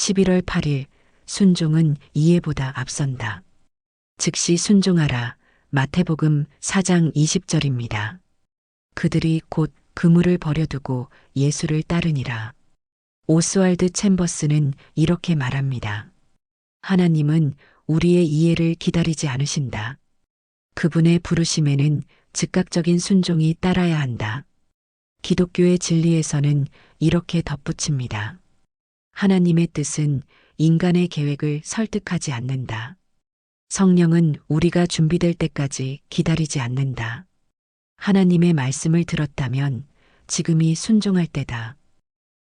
11월 8일 순종은 이해보다 앞선다. 즉시 순종하라. 마태복음 4장 20절입니다. 그들이 곧 그물을 버려두고 예수를 따르니라. 오스왈드 챔버스는 이렇게 말합니다. 하나님은 우리의 이해를 기다리지 않으신다. 그분의 부르심에는 즉각적인 순종이 따라야 한다. 기독교의 진리에서는 이렇게 덧붙입니다. 하나님의 뜻은 인간의 계획을 설득하지 않는다. 성령은 우리가 준비될 때까지 기다리지 않는다. 하나님의 말씀을 들었다면 지금이 순종할 때다.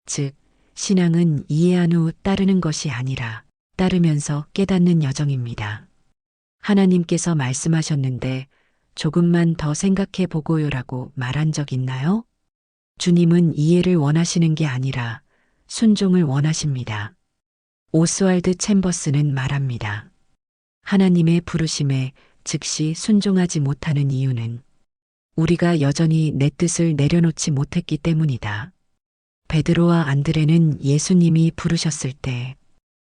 즉, 신앙은 이해한 후 따르는 것이 아니라 따르면서 깨닫는 여정입니다. 하나님께서 말씀하셨는데 조금만 더 생각해 보고요라고 말한 적 있나요? 주님은 이해를 원하시는 게 아니라 순종을 원하십니다. 오스왈드 챔버스는 말합니다. 하나님의 부르심에 즉시 순종하지 못하는 이유는 우리가 여전히 내 뜻을 내려놓지 못했기 때문이다. 베드로와 안드레는 예수님이 부르셨을 때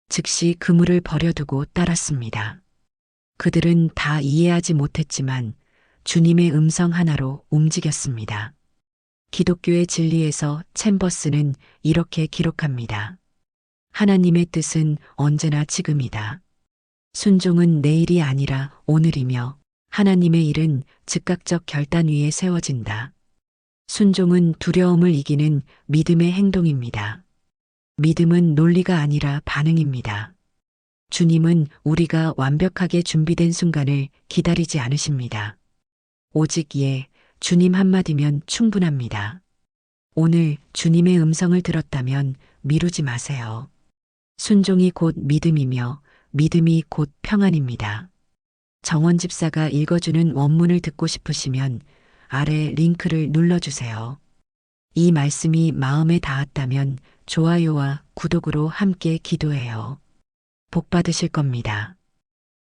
즉시 그물을 버려두고 따랐습니다. 그들은 다 이해하지 못했지만 주님의 음성 하나로 움직였습니다. 기독교의 진리에서 챔버스는 이렇게 기록합니다. 하나님의 뜻은 언제나 지금이다. 순종은 내일이 아니라 오늘이며 하나님의 일은 즉각적 결단 위에 세워진다. 순종은 두려움을 이기는 믿음의 행동입니다. 믿음은 논리가 아니라 반응입니다. 주님은 우리가 완벽하게 준비된 순간을 기다리지 않으십니다. 오직 예, 주님 한마디면 충분합니다. 오늘 주님의 음성을 들었다면 미루지 마세요. 순종이 곧 믿음이며 믿음이 곧 평안입니다. 정원 집사가 읽어주는 원문을 듣고 싶으시면 아래 링크를 눌러주세요. 이 말씀이 마음에 닿았다면 좋아요와 구독으로 함께 기도해요. 복 받으실 겁니다.